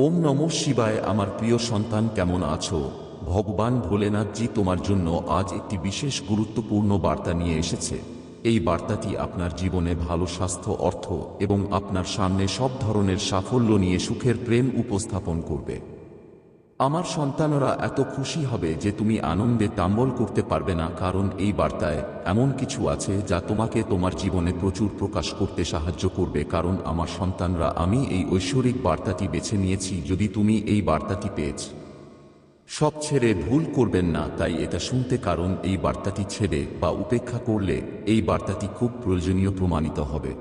ওম নম শিবায়, আমার প্রিয় সন্তান, কেমন আছো? ভগবান ভোলেনাথজি তোমার জন্য আজ একটি বিশেষ গুরুত্বপূর্ণ বার্তা নিয়ে এসেছে। এই বার্তাটি আপনার জীবনে ভালো স্বাস্থ্য, অর্থ এবং আপনার সামনে সব ধরনের সাফল্য নিয়ে সুখের প্রেম উপস্থাপন করবে। আমার সন্তানরা এত খুশি হবে যে তুমি আনন্দে তাম্বল করতে পারবে না, কারণ এই বার্তায় এমন কিছু আছে যা তোমাকে তোমার জীবনে প্রচুর প্রকাশ করতে সাহায্য করবে, কারণ আমার সন্তানরা, আমি এই ঐশ্বরিক বার্তাটি বেছে নিয়েছি যদি তুমি এই বার্তাটি পেয়েছ। সব ছেড়ে ভুল করবেন না, তাই এটা শুনতে, কারণ এই বার্তাটি ছেড়ে বা উপেক্ষা করলে এই বার্তাটি খুব প্রয়োজনীয় প্রমাণিত হবে।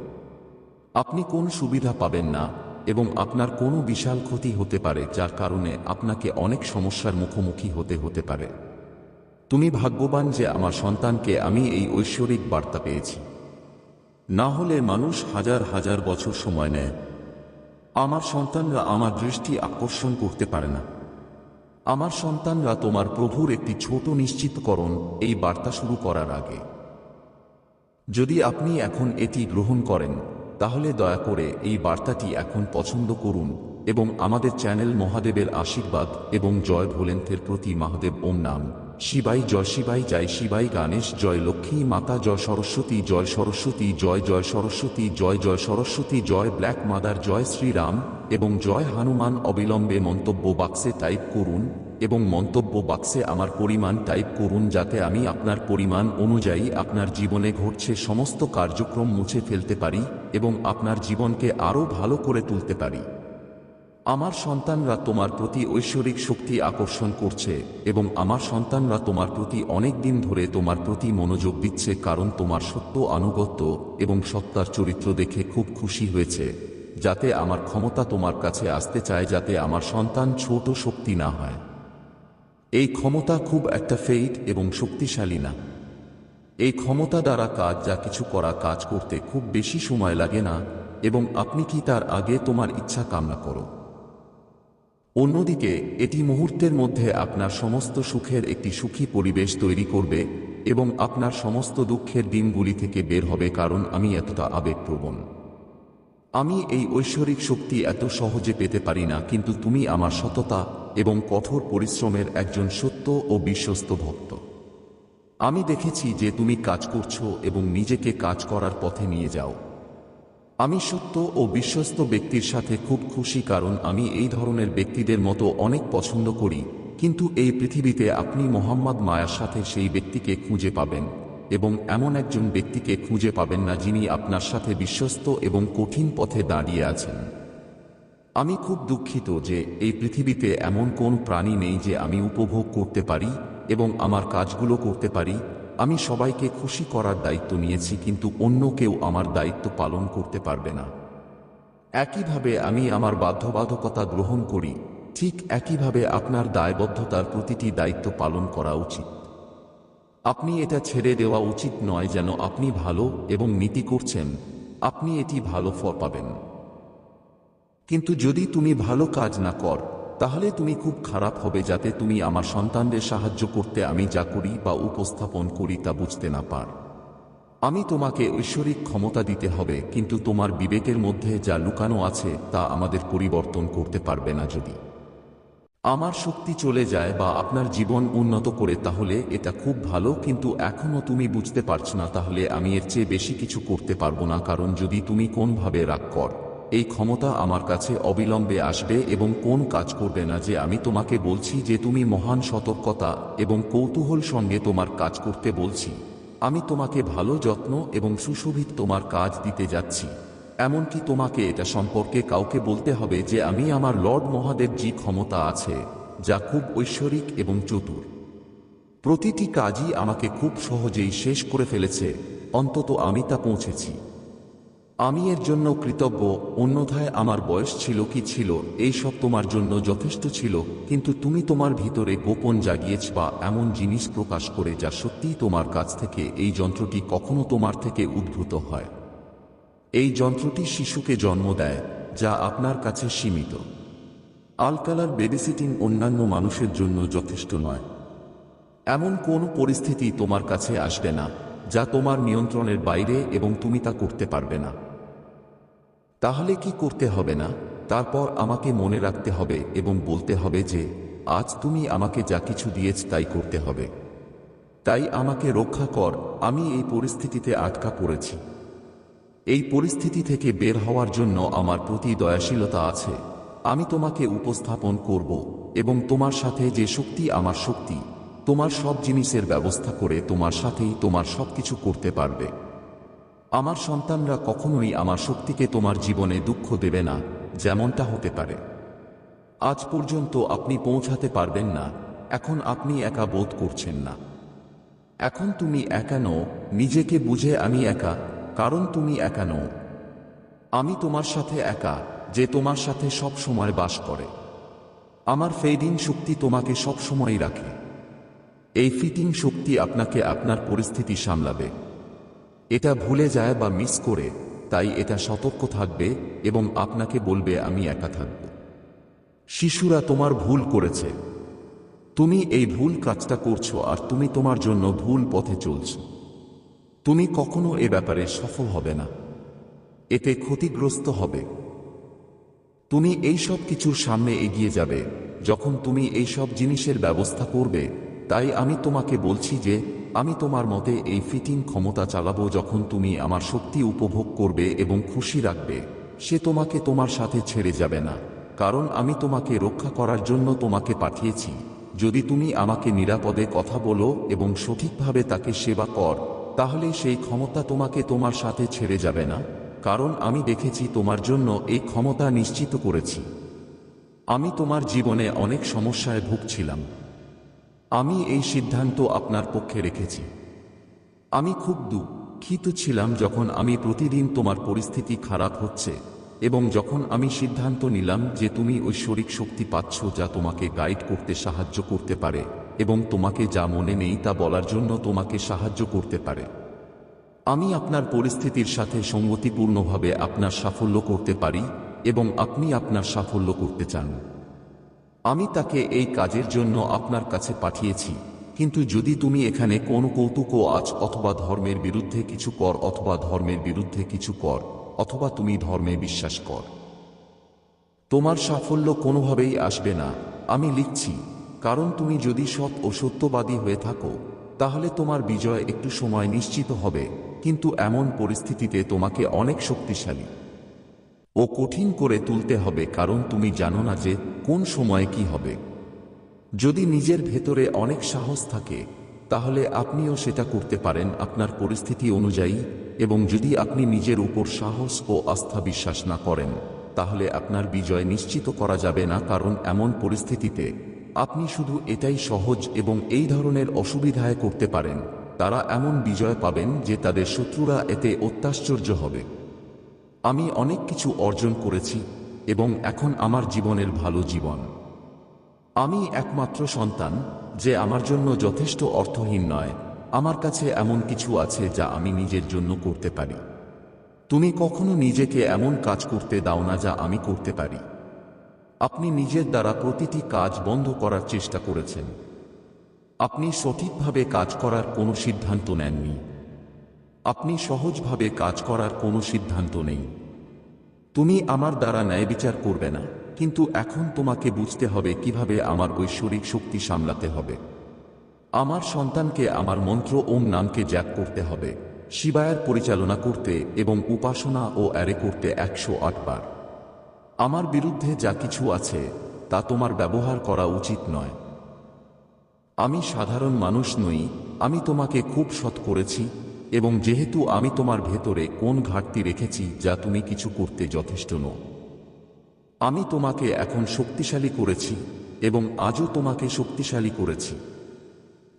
আপনি কোন সুবিধা পাবেন না এবং আপনার কোনো বিশাল ক্ষতি হতে পারে, যার কারণে আপনাকে অনেক সমস্যার মুখোমুখি হতে হতে পারে। তুমি ভাগ্যবান যে আমার সন্তানকে আমি এই ঐশ্বরিক বার্তা পেয়েছি। না হলে মানুষ হাজার হাজার বছর সময় নেয়। আমার সন্তানরা আমার দৃষ্টি আকর্ষণ করতে পারে না। আমার সন্তানরা তোমার প্রভুর একটি ছোট নিশ্চিতকরণ এই বার্তা শুরু করার আগে। যদি আপনি এখন এটি গ্রহণ করেন তাহলে দয়া করে এই বার্তাটি এখন পছন্দ করুন এবং আমাদের চ্যানেল মহাদেবের আশীর্বাদ এবং জয় ভোলেন্থের প্রতি মহাদেব ওম নাম। শিবাই জয় শিবাই জয় শিবাই গণেশ জয় লক্ষ্মী মাতা জয় সরস্বতী জয় সরস্বতী জয় জয় সরস্বতী জয় জয় সরস্বতী জয় ব্ল্যাক মাদার জয় শ্রীরাম এবং জয় হনুমান অবিলম্বে মন্তব্য বাক্সে টাইপ করুন এবং মন্তব্য বাক্সে আমার পরিমাণ টাইপ করুন যাতে আমি আপনার পরিমাণ অনুযায়ী আপনার জীবনে ঘটছে সমস্ত কার্যক্রম মুছে ফেলতে পারি। এবং আপনার জীবনকে আরও ভালো করে তুলতে পারি। আমার সন্তানরা তোমার প্রতি ঐশ্বরিক শক্তি আকর্ষণ করছে এবং আমার সন্তানরা তোমার প্রতি অনেক দিন ধরে তোমার প্রতি মনোযোগ দিচ্ছে কারণ তোমার সত্য আনুগত্য এবং সত্তার চরিত্র দেখে খুব খুশি হয়েছে, যাতে আমার ক্ষমতা তোমার কাছে আসতে চায় যাতে আমার সন্তান ছোট শক্তি না হয়। এই ক্ষমতা খুব একটা ফেইট এবং শক্তিশালী না। এই ক্ষমতা দ্বারা কাজ, যা কিছু করা, কাজ করতে খুব বেশি সময় লাগে না, এবং আপনি কি তার আগে তোমার ইচ্ছা কামনা করো। অন্যদিকে, এটি মুহূর্তের মধ্যে আপনার সমস্ত সুখের একটি সুখী পরিবেশ তৈরি করবে, এবং আপনার সমস্ত দুঃখের দিনগুলি থেকে বের হবে, কারণ আমি এতটা আবেগপ্রবণ। আমি এই ঐশ্বরিক শক্তি এত সহজে পেতে পারি না, কিন্তু তুমি আমার সততা এবং কঠোর পরিশ্রমের একজন সত্য ও বিশ্বস্ত ভক্ত। আমি দেখেছি যে তুমি কাজ করছ এবং নিজেকে কাজ করার পথে নিয়ে যাও। আমি সত্য ও বিশ্বস্ত ব্যক্তির সাথে খুব খুশি কারণ আমি এই ধরনের ব্যক্তিদের মতো অনেক পছন্দ করি, কিন্তু এই পৃথিবীতে আপনি মোহাম্মদ মায়ার সাথে সেই ব্যক্তিকে খুঁজে পাবেন এবং এমন একজন ব্যক্তিকে খুঁজে পাবেন না যিনি আপনার সাথে বিশ্বস্ত এবং কঠিন পথে দাঁড়িয়ে আছেন। আমি খুব দুঃখিত যে এই পৃথিবীতে এমন কোন প্রাণী নেই যে আমি উপভোগ করতে পারি এবং আমার কাজগুলো করতে পারি, আমি সবাইকে খুশি করার দায়িত্ব নিয়েছি কিন্তু অন্য কেউ আমার দায়িত্ব পালন করতে পারবে না। একইভাবে আমি আমার বাধ্যবাধকতা গ্রহণ করি, ঠিক একইভাবে আপনার দায়বদ্ধতার প্রতিটি দায়িত্ব পালন করা উচিত। আপনি এটা ছেড়ে দেওয়া উচিত নয় যেন আপনি ভালো এবং নীতি করছেন, আপনি এটি ভালো ফল পাবেন। কিন্তু যদি তুমি ভালো কাজ না কর তাহলে তুমি খুব খারাপ হবে যাতে তুমি আমার সন্তানদের সাহায্য করতে আমি যা করি বা উপস্থাপন করি তা বুঝতে না পার। আমি তোমাকে ঐশ্বরিক ক্ষমতা দিতে হবে, কিন্তু তোমার বিবেকের মধ্যে যা লুকানো আছে তা আমাদের পরিবর্তন করতে পারবে না যদি। আমার শক্তি চলে যায় বা আপনার জীবন উন্নত করে, তাহলে এটা খুব ভালো, কিন্তু এখনও তুমি বুঝতে পারছ না, তাহলে আমি এর চেয়ে বেশি কিছু করতে পারব না, কারণ যদি তুমি কোনভাবে রাগ কর। এই ক্ষমতা আমার কাছে অবিলম্বে আসবে এবং কোন কাজ করবে না যে আমি তোমাকে বলছি যে তুমি মহান সতর্কতা এবং কৌতূহল সঙ্গে তোমার কাজ করতে বলছি। আমি তোমাকে ভালো যত্ন এবং সুশোভিত তোমার কাজ দিতে যাচ্ছি। এমনকি তোমাকে এটা সম্পর্কে কাউকে বলতে হবে যে আমি আমার লর্ড মহাদেব জি ক্ষমতা আছে, যা খুব ঐশ্বরিক এবং চতুর। প্রতিটি কাজই আমাকে খুব সহজেই শেষ করে ফেলেছে, অন্তত আমি তা পৌঁছেছি। আমি এর জন্য কৃতজ্ঞ, অন্যথায় আমার বয়স ছিল কি ছিল, এই সব তোমার জন্য যথেষ্ট ছিল, কিন্তু তুমি তোমার ভিতরে গোপন জাগিয়েছ বা এমন জিনিস প্রকাশ করে যা সত্যিই তোমার কাছ থেকে, এই যন্ত্রটি কখনো তোমার থেকে উদ্ভূত হয়। এই যন্ত্রটি শিশুকে জন্ম দেয়, যা আপনার কাছে সীমিত। আলকালার বেবিসিটিং অন্যান্য মানুষের জন্য যথেষ্ট নয়। এমন কোন পরিস্থিতি তোমার কাছে আসবে না, যা তোমার নিয়ন্ত্রণের বাইরে এবং তুমি তা করতে পারবে না। তাহলে কি করতে হবে না? তারপর আমাকে মনে রাখতে হবে এবং বলতে হবে যে, আজ তুমি আমাকে যা কিছু দিয়েছ তাই করতে হবে। তাই আমাকে রক্ষা কর, আমি এই পরিস্থিতিতে আটকা পড়েছি। এই পরিস্থিতি থেকে বের হওয়ার জন্য আমার প্রতি দয়াশীলতা আছে। আমি তোমাকে উপস্থাপন করব এবং তোমার সাথে যে শক্তি আমার শক্তি, তোমার সব জিনিসের ব্যবস্থা করে তোমার সাথেই তোমার সবকিছু করতে পারবে। আমার সন্তানরা কখনোই আমার শক্তিকে তোমার জীবনে দুঃখ দেবে না, যেমনটা হতে পারে। আজ পর্যন্ত আপনি পৌঁছাতে পারবেন না, এখন আপনি একা বোধ করছেন না। এখন তুমি একা নিজেকে বুঝে আমি একা, কারণ তুমি একা আমি তোমার সাথে একা, যে তোমার সাথে সব সময় বাস করে। আমার ফেডিং শক্তি তোমাকে সব সময় রাখে। এই ফিটিং শক্তি আপনাকে আপনার পরিস্থিতি সামলাবে। এটা ভুলে যায় বা মিস করে, তাই এটা সতর্ক থাকবে এবং আপনাকে বলবে, আমি একা থাকব। শিশুরা তোমার ভুল করেছে। তুমি এই ভুল কাজটা করছ আর তুমি তোমার জন্য ভুল পথে চলছ। তুমি কখনো এ ব্যাপারে সফল হবে না। এতে ক্ষতিগ্রস্ত হবে। তুমি এই সব কিছুর সামনে এগিয়ে যাবে। যখন তুমি এই সব জিনিসের ব্যবস্থা করবে, তাই আমি তোমাকে বলছি যে আমি তোমার মতে এই ফিটিং ক্ষমতা চালাবো যখন তুমি আমার শক্তি উপভোগ করবে এবং খুশি রাখবে। সে তোমাকে তোমার সাথে ছেড়ে যাবে না। কারণ আমি তোমাকে রক্ষা করার জন্য তোমাকে পাঠিয়েছি। যদি তুমি আমাকে নিরাপদে কথা বলো এবং সঠিকভাবে তাকে সেবা কর, তাহলে সেই ক্ষমতা তোমাকে তোমার সাথে ছেড়ে যাবে না। কারণ আমি দেখেছি তোমার জন্য এই ক্ষমতা নিশ্চিত করেছি। আমি তোমার জীবনে অনেক সমস্যায় ভুগছিলাম। আমি এই সিদ্ধান্ত আপনার পক্ষে রেখেছি। আমি খুব দুঃখিত ছিলাম যখন আমি প্রতিদিন তোমার পরিস্থিতি খারাপ হচ্ছে এবং যখন আমি সিদ্ধান্ত নিলাম যে তুমি ঐশ্বরিক শক্তি পাচ্ছ যা তোমাকে গাইড করতে সাহায্য করতে পারে এবং তোমাকে যা মনে নেই তা বলার জন্য তোমাকে সাহায্য করতে পারে। আমি আপনার পরিস্থিতির সাথে সঙ্গতিপূর্ণভাবে আপনার সাফল্য করতে পারি এবং আপনি আপনার সাফল্য করতে চান। আমি তাকে এই কাজের জন্য আপনার কাছে পাঠিয়েছি। কিন্তু যদি তুমি এখানে কোন কৌতুক আজ অথবা ধর্মের বিরুদ্ধে কিছু কর অথবা ধর্মের বিরুদ্ধে কিছু কর, অথবা তুমি ধর্মে বিশ্বাস কর। তোমার সাফল্য কোনোভাবেই আসবে না। আমি লিখছি, কারণ তুমি যদি সৎ ও সত্যবাদী হয়ে থাকো, তাহলে তোমার বিজয় একটু সময় নিশ্চিত হবে, কিন্তু এমন পরিস্থিতিতে তোমাকে অনেক শক্তিশালী। ও কঠিন করে তুলতে হবে, কারণ তুমি জানো না যে কোন সময়ে কি হবে। যদি নিজের ভেতরে অনেক সাহস থাকে, তাহলে আপনিও সেটা করতে পারেন আপনার পরিস্থিতি অনুযায়ী, এবং যদি আপনি নিজের উপর সাহস ও আস্থা বিশ্বাস না করেন, তাহলে আপনার বিজয় নিশ্চিত করা যাবে না, কারণ এমন পরিস্থিতিতে আপনি শুধু এটাই সহজ এবং এই ধরনের অসুবিধায় করতে পারেন। তারা এমন বিজয় পাবেন যে তাদের শত্রুরা এতে অত্যাশ্চর্য হবে। আমি অনেক কিছু অর্জন করেছি এবং এখন আমার জীবনের ভালো জীবন। আমি একমাত্র সন্তান যে আমার জন্য যথেষ্ট অর্থহীন নয়। আমার কাছে এমন কিছু আছে যা আমি নিজের জন্য করতে পারি। তুমি কখনো নিজেকে এমন কাজ করতে দাও না যা আমি করতে পারি। আপনি নিজের দ্বারা প্রতিটি কাজ বন্ধ করার চেষ্টা করেছেন। আপনি সঠিকভাবে কাজ করার কোনো সিদ্ধান্ত নেননি। আপনি সহজভাবে কাজ করার কোনো সিদ্ধান্ত নেই। তুমি আমার দ্বারা ন্যায় বিচার করবে না, কিন্তু এখন তোমাকে বুঝতে হবে কীভাবে আমার ঐশ্বরিক শক্তি সামলাতে হবে। আমার সন্তানকে আমার মন্ত্র ওম নামকে জ্যাক করতে হবে, শিবায়ের পরিচালনা করতে এবং উপাসনা ও অ্যারে করতে একশো আটবার আমার বিরুদ্ধে যা কিছু আছে, তা তোমার ব্যবহার করা উচিত নয়। আমি সাধারণ মানুষ নই, আমি তোমাকে খুব সৎ করেছি এবং যেহেতু আমি তোমার ভেতরে কোন ঘাটতি রেখেছি যা তুমি কিছু করতে যথেষ্ট নও। আমি তোমাকে এখন শক্তিশালী করেছি এবং আজও তোমাকে শক্তিশালী করেছি।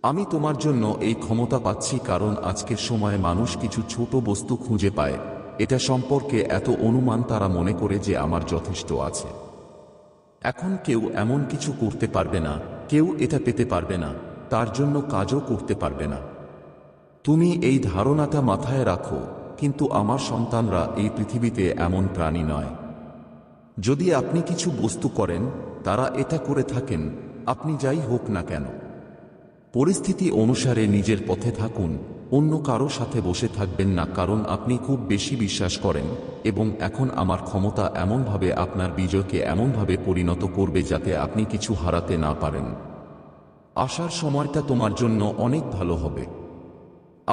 আমি তোমার জন্য এই ক্ষমতা পাচ্ছি কারণ আজকের সময়ে মানুষ কিছু ছোট বস্তু খুঁজে পায়। এটা সম্পর্কে এত অনুমান তারা মনে করে যে আমার যথেষ্ট আছে। এখন কেউ এমন কিছু করতে পারবে না, কেউ এটা পেতে পারবে না, তার জন্য কাজও করতে পারবে না। তুমি এই ধারণাটা মাথায় রাখো, কিন্তু আমার সন্তানরা এই পৃথিবীতে এমন প্রাণী নয়। যদি আপনি কিছু বস্তু করেন, তারা এটা করে থাকেন, আপনি যাই হোক না কেন। পরিস্থিতি অনুসারে নিজের পথে থাকুন, অন্য কারও সাথে বসে থাকবেন না, কারণ আপনি খুব বেশি বিশ্বাস করেন, এবং এখন আমার ক্ষমতা এমনভাবে আপনার বিজয়কে এমনভাবে পরিণত করবে যাতে আপনি কিছু হারাতে না পারেন। আসার সময়টা তোমার জন্য অনেক ভালো হবে।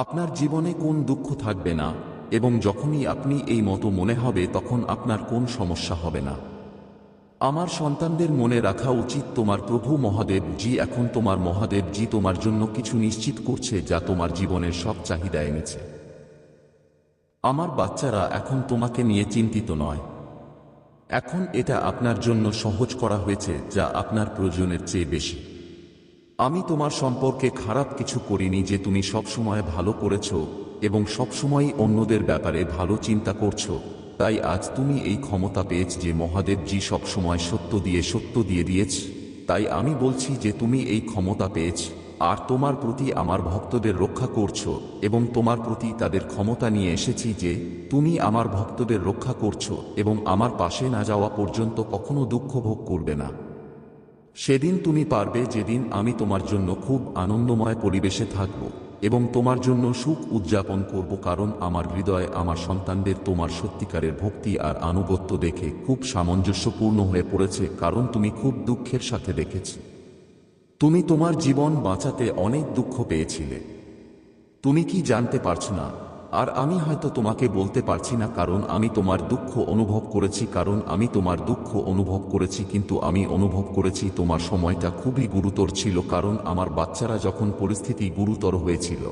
আপনার জীবনে কোন দুঃখ থাকবে না, এবং যখনই আপনি এই মতো মনে হবে তখন আপনার কোন সমস্যা হবে না। আমার সন্তানদের মনে রাখা উচিত, তোমার প্রভু মহাদেব জি, এখন তোমার মহাদেব জি তোমার জন্য কিছু নিশ্চিত করছে যা তোমার জীবনের সব চাহিদা এনেছে। আমার বাচ্চারা এখন তোমাকে নিয়ে চিন্তিত নয়। এখন এটা আপনার জন্য সহজ করা হয়েছে যা আপনার প্রয়োজনের চেয়ে বেশি। আমি তোমার সম্পর্কে খারাপ কিছু করিনি যে তুমি সবসময় ভালো করেছ এবং সবসময়ই অন্যদের ব্যাপারে ভালো চিন্তা করছ। তাই আজ তুমি এই ক্ষমতা পেয়েছ যে মহাদেবজি সবসময় সত্য দিয়ে সত্য দিয়ে দিয়েছ। তাই আমি বলছি যে তুমি এই ক্ষমতা পেয়েছ, আর তোমার প্রতি আমার ভক্তদের রক্ষা করছ এবং তোমার প্রতি তাদের ক্ষমতা নিয়ে এসেছি যে তুমি আমার ভক্তদের রক্ষা করছ এবং আমার পাশে না যাওয়া পর্যন্ত কখনো দুঃখ ভোগ করবে না। সেদিন তুমি পারবে যেদিন আমি তোমার জন্য খুব আনন্দময় পরিবেশে থাকব এবং তোমার জন্য সুখ উদযাপন করব কারণ আমার হৃদয়ে আমার সন্তানদের তোমার সত্যিকারের ভক্তি আর আনুগত্য দেখে খুব সামঞ্জস্যপূর্ণ হয়ে পড়েছে কারণ তুমি খুব দুঃখের সাথে দেখেছি। তুমি তোমার জীবন বাঁচাতে অনেক দুঃখ পেয়েছিলে। তুমি কি জানতে পারছ না আর আমি হয়তো তোমাকে বলতে পারছি না কারণ আমি তোমার দুঃখ অনুভব করেছি, কারণ আমি তোমার দুঃখ অনুভব করেছি, কিন্তু আমি অনুভব করেছি তোমার সময়টা খুবই গুরুতর ছিল, কারণ আমার বাচ্চারা যখন পরিস্থিতি গুরুতর হয়েছিল,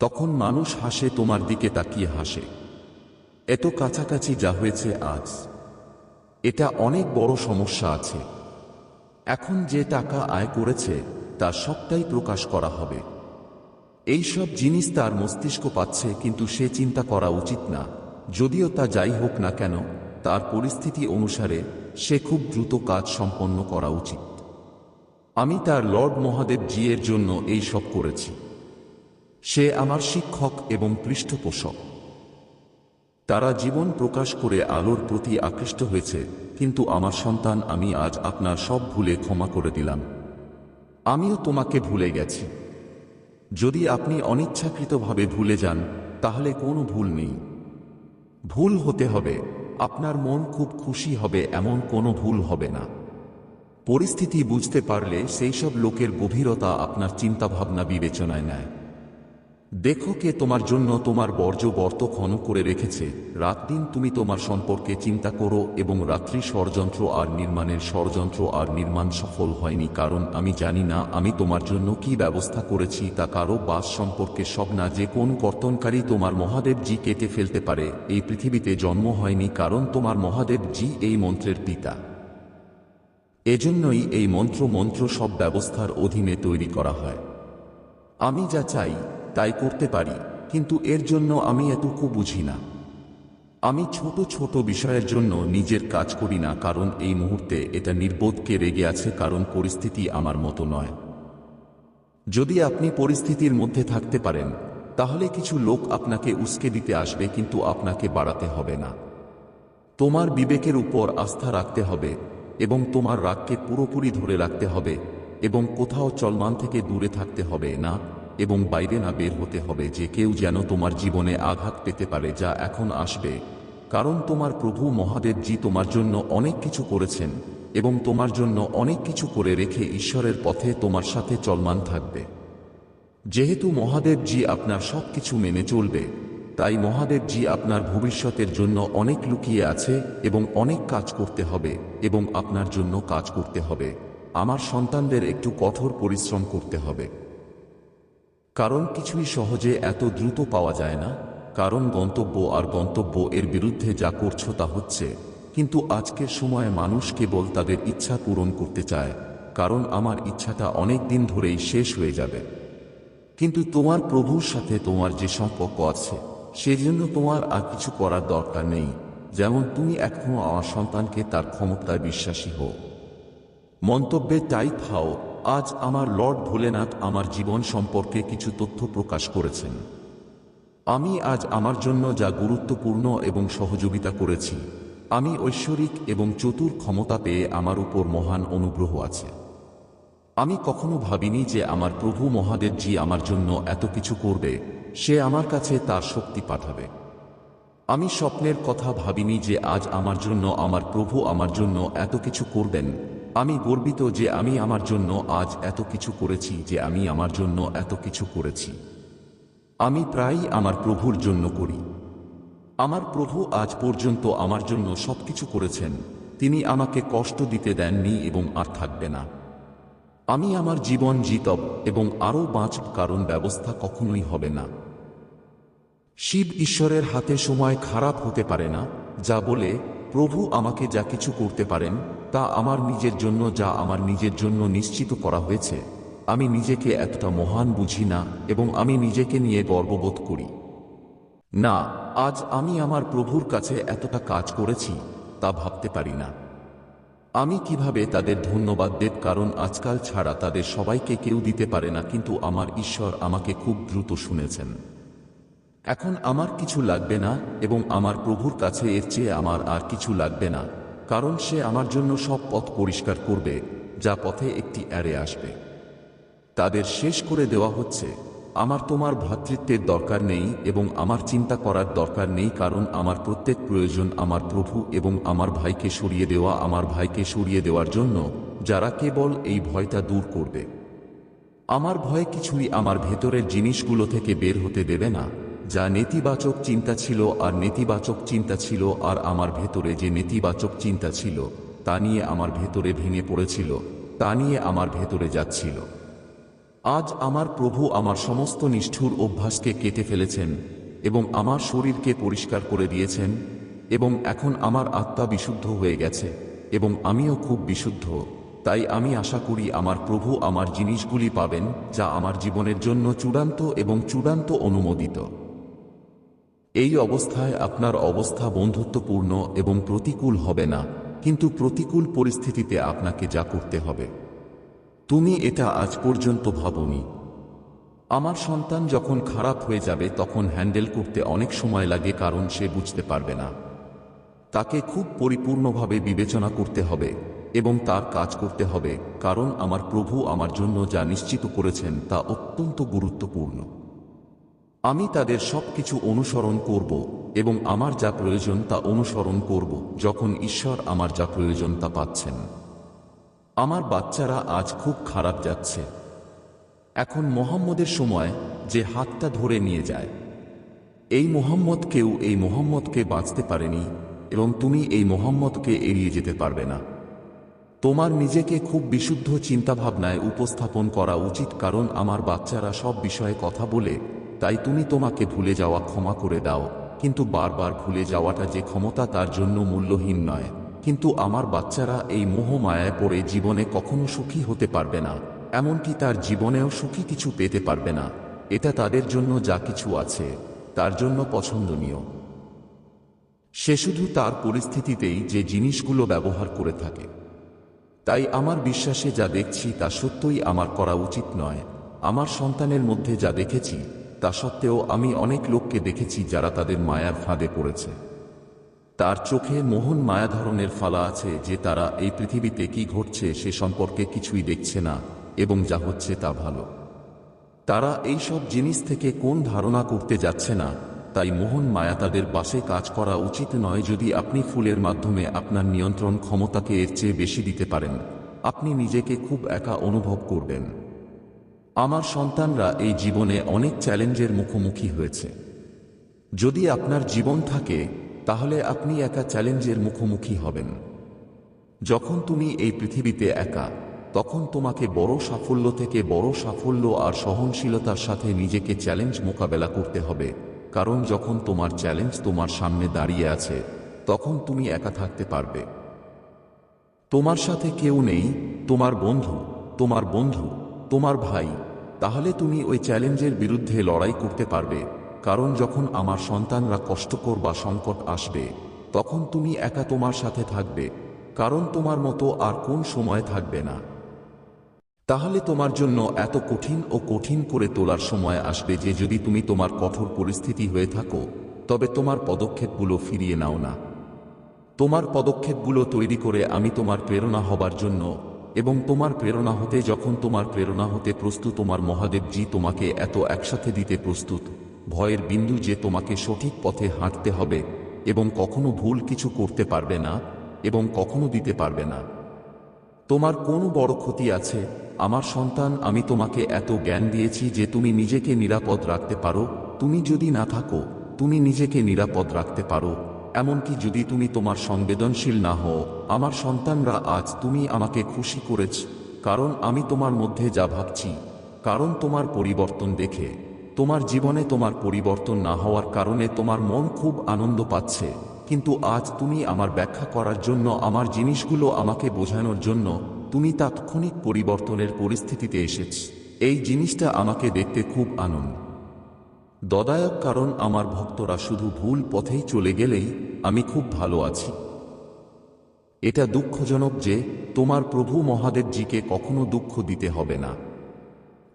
তখন মানুষ হাসে, তোমার দিকে তাকিয়ে হাসে। এত কাছাকাছি যা হয়েছে আজ, এটা অনেক বড় সমস্যা আছে। এখন যে টাকা আয় করেছে, তা সবটাই প্রকাশ করা হবে। এই সব জিনিস তার মস্তিষ্ক পাচ্ছে, কিন্তু সে চিন্তা করা উচিত না। যদিও তা যাই হোক না কেন, তার পরিস্থিতি অনুসারে সে খুব দ্রুত কাজ সম্পন্ন করা উচিত। আমি তার লর্ড মহাদেব জি এর জন্য এই সব করেছি। সে আমার শিক্ষক এবং পৃষ্ঠপোষক। তারা জীবন প্রকাশ করে আলোর প্রতি আকৃষ্ট হয়েছে, কিন্তু আমার সন্তান আমি আজ আপনার সব ভুলে ক্ষমা করে দিলাম। আমিও তোমাকে ভুলে গেছি। যদি আপনি অনিচ্ছাকৃতভাবে ভুলে যান, তাহলে কোনো ভুল নেই। ভুল হতে হবে। আপনার মন খুব খুশি হবে, এমন কোনো ভুল হবে না। পরিস্থিতি বুঝতে পারলে সেই সব লোকের গভীরতা আপনার চিন্তাভাবনা বিবেচনায় নেয়। দেখো কে তোমার জন্য তোমার বর্জ্য বর্ত ক্ষণ করে রেখেছে। রাত দিন তুমি তোমার সম্পর্কে চিন্তা করো এবং রাত্রি ষড়যন্ত্র আর নির্মাণের ষড়যন্ত্র আর নির্মাণ সফল হয়নি কারণ আমি জানি না আমি তোমার জন্য কি ব্যবস্থা করেছি তা কারও বাস সম্পর্কে সব না যে কোন কর্তনকারী তোমার মহাদেব জি কেটে ফেলতে পারে। এই পৃথিবীতে জন্ম হয়নি কারণ তোমার মহাদেব জি এই মন্ত্রের পিতা। এজন্যই এই মন্ত্র মন্ত্র সব ব্যবস্থার অধীনে তৈরি করা হয়। আমি যা চাই তাই করতে পারি, কিন্তু এর জন্য আমি এটুকু বুঝি না। আমি ছোট ছোট বিষয়ের জন্য নিজের কাজ করি না, কারণ এই মুহূর্তে এটা নির্বোধকে রেগে আছে, কারণ পরিস্থিতি আমার মতো নয়। যদি আপনি পরিস্থিতির মধ্যে থাকতে পারেন, তাহলে কিছু লোক আপনাকে উস্কে দিতে আসবে, কিন্তু আপনাকে বাড়াতে হবে না। তোমার বিবেকের উপর আস্থা রাখতে হবে, এবং তোমার রাগকে পুরোপুরি ধরে রাখতে হবে, এবং কোথাও চলমান থেকে দূরে থাকতে হবে, না? এবং বাইরে না বের হতে হবে যে কেউ যেন তোমার জীবনে আঘাত পেতে পারে যা এখন আসবে। কারণ তোমার প্রভু মহাদেবজি তোমার জন্য অনেক কিছু করেছেন এবং তোমার জন্য অনেক কিছু করে রেখে ঈশ্বরের পথে তোমার সাথে চলমান থাকবে। যেহেতু মহাদেবজি আপনার সব কিছু মেনে চলবে, তাই মহাদেবজি আপনার ভবিষ্যতের জন্য অনেক লুকিয়ে আছে এবং অনেক কাজ করতে হবে এবং আপনার জন্য কাজ করতে হবে। আমার সন্তানদের একটু কঠোর পরিশ্রম করতে হবে। কারণ কিছুই সহজে এত দ্রুত পাওয়া যায় না, কারণ গন্তব্য আর গন্তব্য এর বিরুদ্ধে যা করছ তা হচ্ছে। কিন্তু আজকের সময়ে মানুষ কেবল তাদের ইচ্ছা পূরণ করতে চায়, কারণ আমার ইচ্ছাটা অনেক দিন ধরেই শেষ হয়ে যাবে। কিন্তু তোমার প্রভুর সাথে তোমার যে সম্পর্ক আছে, সেজন্য তোমার আর কিছু করার দরকার নেই। যেমন তুমি এখনও আমার সন্তানকে তার ক্ষমতায় বিশ্বাসী হও। মন্তব্যে টাইপ হাও আজ আমার লর্ড ভোলেনাথ আমার জীবন সম্পর্কে কিছু তথ্য প্রকাশ করেছেন। আমি আজ আমার জন্য যা গুরুত্বপূর্ণ এবং সহযোগিতা করেছি, আমি ঐশ্বরিক এবং চতুর ক্ষমতা পেয়ে আমার উপর মহান অনুগ্রহ আছে। আমি কখনো ভাবিনি যে আমার প্রভু মহাদেবজি আমার জন্য এত কিছু করবে, সে আমার কাছে তার শক্তি পাঠাবে। আমি স্বপ্নের কথা ভাবিনি যে আজ আমার জন্য, আমার প্রভু আমার জন্য এত কিছু করবেন আমি গর্বিত যে আমি আমার জন্য আজ এত কিছু করেছি, যে আমি আমার জন্য এত কিছু করেছি। আমি প্রায়ই আমার প্রভুর জন্য করি। আমার প্রভু আজ পর্যন্ত আমার জন্য সবকিছু করেছেন। তিনি আমাকে কষ্ট দিতে দেননি এবং আর থাকবে না। আমি আমার জীবন জিতব এবং আরও বাঁচব কারণ ব্যবস্থা কখনোই হবে না। শিব ঈশ্বরের হাতে সময় খারাপ হতে পারে না, যা বলে, প্রভু আমাকে যা কিছু করতে পারেন তা আমার নিজের জন্য যা আমার নিজের জন্য নিশ্চিত করা হয়েছে। আমি নিজেকে এতটা মহান বুঝি না এবং আমি নিজেকে নিয়ে গর্ববোধ করি। না, আজ আমি আমার প্রভুর কাছে এতটা কাজ করেছি তা ভাবতে পারি না। আমি কীভাবে তাদের ধন্যবাদ দেব কারণ আজকাল ছাড়া তাদের সবাইকে কেউ দিতে পারে না কিন্তু আমার ঈশ্বর আমাকে খুব দ্রুত শুনেছেন। এখন আমার কিছু লাগবে না এবং আমার প্রভুর কাছে এর চেয়ে আমার আর কিছু লাগবে না। কারণ সে আমার জন্য সব পথ পরিষ্কার করবে, যা পথে একটি অ্যারে আসবে। তাদের শেষ করে দেওয়া হচ্ছে, আমার তোমার ভ্রাতৃত্বের দরকার নেই এবং আমার চিন্তা করার দরকার নেই কারণ আমার প্রত্যেক প্রয়োজন আমার প্রভু এবং আমার ভাইকে সরিয়ে দেওয়া আমার ভাইকে সরিয়ে দেওয়ার জন্য যারা কেবল এই ভয়টা দূর করবে। আমার ভয় কিছুই আমার ভেতরের জিনিসগুলো থেকে বের হতে দেবে না। যা নেতিবাচক চিন্তা ছিল আর নেতিবাচক চিন্তা ছিল আর আমার ভেতরে যে নেতিবাচক চিন্তা ছিল, তা নিয়ে আমার ভেতরে ভেঙে পড়েছিল, তা নিয়ে আমার ভেতরে যাচ্ছিল। আজ আমার প্রভু আমার সমস্ত নিষ্ঠুর অভ্যাসকে কেটে ফেলেছেন এবং আমার শরীরকে পরিষ্কার করে দিয়েছেন এবং এখন আমার আত্মা বিশুদ্ধ হয়ে গেছে এবং আমিও খুব বিশুদ্ধ। তাই আমি আশা করি আমার প্রভু আমার জিনিসগুলি পাবেন যা আমার জীবনের জন্য চূড়ান্ত এবং চূড়ান্ত অনুমোদিত। এই অবস্থায় আপনার অবস্থা বন্ধুত্বপূর্ণ এবং প্রতিকূল হবে না, কিন্তু প্রতিকূল পরিস্থিতিতে আপনাকে যা করতে হবে। তুমি এটা আজ পর্যন্ত ভাবনি। আমার সন্তান যখন খারাপ হয়ে যাবে, তখন হ্যান্ডেল করতে অনেক সময় লাগে, কারণ সে বুঝতে পারবে না। তাকে খুব পরিপূর্ণভাবে বিবেচনা করতে হবে এবং তার কাজ করতে হবে, কারণ আমার প্রভু আমার জন্য যা নিশ্চিত করেছেন তা অত্যন্ত গুরুত্বপূর্ণ। আমি তাদের সব কিছু অনুসরণ করব, এবং আমার যা প্রয়োজন তা অনুসরণ করব, যখন ঈশ্বর আমার যা প্রয়োজন তা পাচ্ছেন। আমার বাচ্চারা আজ খুব খারাপ যাচ্ছে। এখন মোহাম্মদের সময় যে হাতটা ধরে নিয়ে যায়। এই মোহাম্মদকেও এই মোহাম্মদকে বাঁচতে পারেনি, এবং তুমি এই মোহাম্মদকে এড়িয়ে যেতে পারবে না। তোমার নিজেকে খুব বিশুদ্ধ চিন্তাভাবনায় উপস্থাপন করা উচিত, কারণ আমার বাচ্চারা সব বিষয়ে কথা বলে তাই তুমি তোমাকে ভুলে যাওয়া ক্ষমা করে দাও। কিন্তু বারবার ভুলে যাওয়াটা যে ক্ষমতা তার জন্য মূল্যহীন নয়। কিন্তু আমার বাচ্চারা এই মোহ মায়ায় পড়ে জীবনে কখনো সুখী হতে পারবে না। এমনকি তার জীবনেও সুখী কিছু পেতে পারবে না। এটা তাদের জন্য যা কিছু আছে, তার জন্য পছন্দনীয়। সে শুধু তার পরিস্থিতিতেই যে জিনিসগুলো ব্যবহার করে থাকে। তাই আমার বিশ্বাসে যা দেখছি তা সত্যই আমার করা উচিত নয়। আমার সন্তানের মধ্যে যা দেখেছি তা সত্ত্বেও আমি অনেক লোককে দেখেছি যারা তাদের মায়ার ফাঁদে পড়েছে। তার চোখে মোহন মায়া ধরনের ফালা আছে যে তারা এই পৃথিবীতে কি ঘটছে সে সম্পর্কে কিছুই দেখছে না এবং যা হচ্ছে তা ভালো। তারা এই সব জিনিস থেকে কোন ধারণা করতে যাচ্ছে না, তাই মোহন মায়া তাদের পাশে কাজ করা উচিত নয় যদি আপনি ফুলের মাধ্যমে আপনার নিয়ন্ত্রণ ক্ষমতাকে এর চেয়ে বেশি দিতে পারেন। আপনি নিজেকে খুব একা অনুভব করবেন। আমার সন্তানরা এই জীবনে অনেক চ্যালেঞ্জের মুখোমুখি হয়েছে। যদি আপনার জীবন থাকে, তাহলে আপনি একা চ্যালেঞ্জের মুখোমুখি হবেন। যখন তুমি এই পৃথিবীতে একা, তখন তোমাকে বড় সাফল্য থেকে বড় সাফল্য আর সহনশীলতার সাথে নিজেকে চ্যালেঞ্জ মোকাবেলা করতে হবে। কারণ যখন তোমার চ্যালেঞ্জ তোমার সামনে দাঁড়িয়ে আছে, তখন তুমি একা থাকতে পারবে। তোমার সাথে কেউ নেই, তোমার বন্ধু তোমার বন্ধু। তোমার ভাই, তাহলে তুমি ওই চ্যালেঞ্জের বিরুদ্ধে লড়াই করতে পারবে, কারণ যখন আমার সন্তানরা কষ্টকর বা সংকট আসবে, তখন তুমি একা তোমার সাথে থাকবে, কারণ তোমার মতো আর কোন সময় থাকবে না। তাহলে তোমার জন্য এত কঠিন ও কঠিন করে তোলার সময় আসবে যে যদি তুমি তোমার কঠোর পরিস্থিতি হয়ে থাকো, তবে তোমার পদক্ষেপগুলো ফিরিয়ে নাও না। তোমার পদক্ষেপগুলো তৈরি করে আমি তোমার প্রেরণা হবার জন্য এবং তোমার প্রেরণা হতে যখন তোমার প্রেরণা হতে প্রস্তুত, তোমার মহাদেবজি তোমাকে এত একসাথে দিতে প্রস্তুত। ভয়ের বিন্দু যে তোমাকে সঠিক পথে হাঁটতে হবে এবং কখনো ভুল কিছু করতে পারবে না এবং কখনো দিতে পারবে না। তোমার কোনো বড় ক্ষতি আছে? আমার সন্তান, আমি তোমাকে এত জ্ঞান দিয়েছি যে তুমি নিজেকে নিরাপদ রাখতে পারো। তুমি যদি না থাকো, তুমি নিজেকে নিরাপদ রাখতে পারো। এমনকি যদি তুমি তোমার সংবেদনশীল না হও, আমার সন্তানরা আজ তুমি আমাকে খুশি করেছ, কারণ আমি তোমার মধ্যে যা ভাবছি, কারণ তোমার পরিবর্তন দেখে, তোমার জীবনে তোমার পরিবর্তন না হওয়ার কারণে তোমার মন খুব আনন্দ পাচ্ছে, কিন্তু আজ তুমি আমার ব্যাখ্যা করার জন্য আমার জিনিসগুলো আমাকে বোঝানোর জন্য তুমি তাৎক্ষণিক পরিবর্তনের পরিস্থিতিতে এসেছ। এই জিনিসটা আমাকে দেখতে খুব আনন্দ। দদায়ক কারণ আমার ভক্তরা শুধু ভুল পথেই চলে গেলেই আমি খুব ভালো আছি। এটা দুঃখজনক যে, তোমার প্রভু মহাদেবজিকে কখনো দুঃখ দিতে হবে না।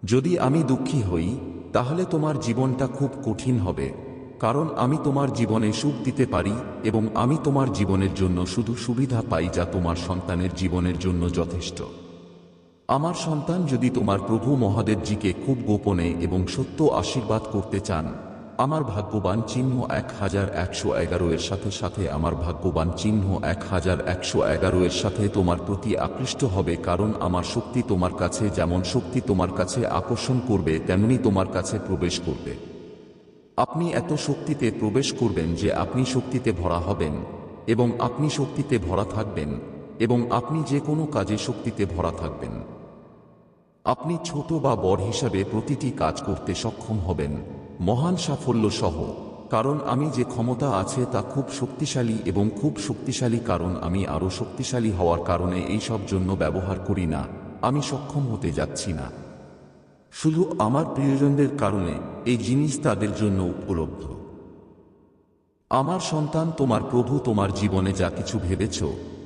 যদি আমি দুঃখী হই, তাহলে তোমার জীবনটা খুব কঠিন হবে, কারণ আমি তোমার জীবনে সুখ দিতে পারি এবং আমি তোমার জীবনের জন্য শুধু সুবিধা পাই যা তোমার সন্তানের জীবনের জন্য যথেষ্ট। আমার সন্তান যদি তোমার প্রভু মহাদেবজিকে খুব গোপনে এবং সত্য আশীর্বাদ করতে চান, আমার ভাগ্যবান চিহ্ন এক হাজার একশো এগারো এর সাথে সাথে আমার ভাগ্যবান চিহ্ন এক হাজার একশো এগারো এর সাথে তোমার প্রতি আকৃষ্ট হবে কারণ আমার শক্তি তোমার কাছে যেমন শক্তি তোমার কাছে আকর্ষণ করবে, তেমনি তোমার কাছে প্রবেশ করবে। আপনি এত শক্তিতে প্রবেশ করবেন যে আপনি শক্তিতে ভরা হবেন এবং আপনি শক্তিতে ভরা থাকবেন এবং আপনি যে কোনো কাজে শক্তিতে ভরা থাকবেন। আপনি ছোট বা বড় হিসাবে প্রতিটি কাজ করতে সক্ষম হবেন। মহান সাফল্য সহ, কারণ আমি যে ক্ষমতা আছে তা খুব শক্তিশালী এবং খুব শক্তিশালী কারণ আমি আরও শক্তিশালী হওয়ার কারণে এই সব জন্য ব্যবহার করি না। আমি সক্ষম হতে যাচ্ছি না। শুধু আমার প্রিয়জনদের কারণে এই জিনিস তাদের জন্য উপলব্ধ। আমার সন্তান, তোমার প্রভু, তোমার জীবনে যা কিছু ভেবেছ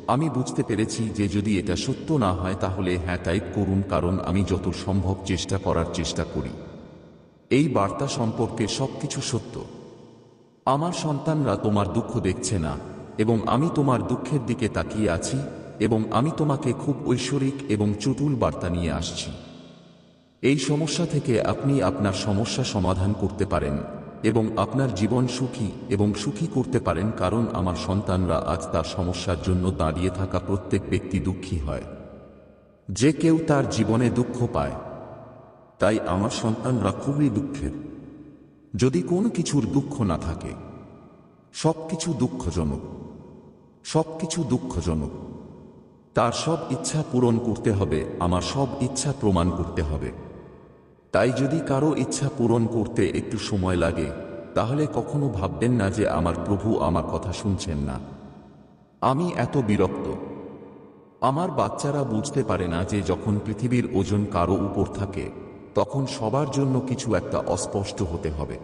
আমি বুঝতে পেরেছি যে যদি এটা সত্য না হয় তাহলে হ্যাঁ টাইপ করুন, কারণ আমি যত সম্ভব চেষ্টা করার চেষ্টা করি। এই বার্তা সম্পর্কে সবকিছু সত্য। আমার সন্তানরা তোমার দুঃখ দেখছে না, এবং আমি তোমার দুঃখের দিকে তাকিয়ে আছি, এবং আমি তোমাকে খুব ঐশ্বরিক এবং চটুল বার্তা নিয়ে আসছি। এই সমস্যা থেকে আপনি আপনার সমস্যা সমাধান করতে পারেন। এবং আপনার জীবন সুখী এবং সুখী করতে পারেন কারণ আমার সন্তানরা আজ তার সমস্যার জন্য দাঁড়িয়ে থাকা প্রত্যেক ব্যক্তি দুঃখী হয়। যে কেউ তার জীবনে দুঃখ পায়, তাই আমার সন্তানরা খুবই দুঃখের। যদি কোনো কিছুর দুঃখ না থাকে সব কিছু দুঃখজনক সব কিছু দুঃখজনক। তার সব ইচ্ছা পূরণ করতে হবে, আমার সব ইচ্ছা প্রমাণ করতে হবে। তাই যদি কারও ইচ্ছা পূরণ করতে একটু সময় লাগে, তাহলে কখনো ভাববেন না যে আমার প্রভু আমার কথা শুনছেন না। আমি এত বিরক্ত। আমার বাচ্চারা বুঝতে পারে না যে যখন পৃথিবীর ওজন কারও উপর থাকে, তখন সবার জন্য কিছু একটা অস্পষ্ট হতে হবে।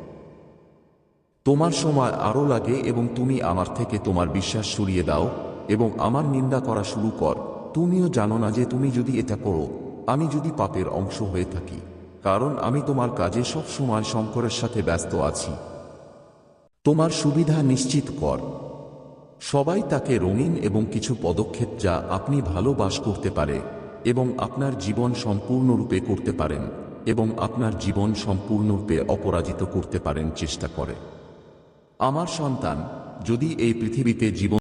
তোমার সময় আরও লাগে এবং তুমি আমার থেকে তোমার বিশ্বাস সরিয়ে দাও এবং আমার নিন্দা করা শুরু কর। তুমিও জানো না যে তুমি যদি এটা করো, আমি যদি পাপের অংশ হয়ে থাকি। কারণ আমি তোমার কাজে সব সময় শঙ্করের সাথে ব্যস্ত আছি। তোমার সুবিধা নিশ্চিত কর। সবাই তাকে রঙিন এবং কিছু পদক্ষেপ যা আপনি ভালোবাস করতে পারে এবং আপনার জীবন সম্পূর্ণরূপে করতে পারেন এবং আপনার জীবন সম্পূর্ণরূপে অপরাজিত করতে পারেন চেষ্টা করে। আমার সন্তান, যদি এই পৃথিবীতে জীবন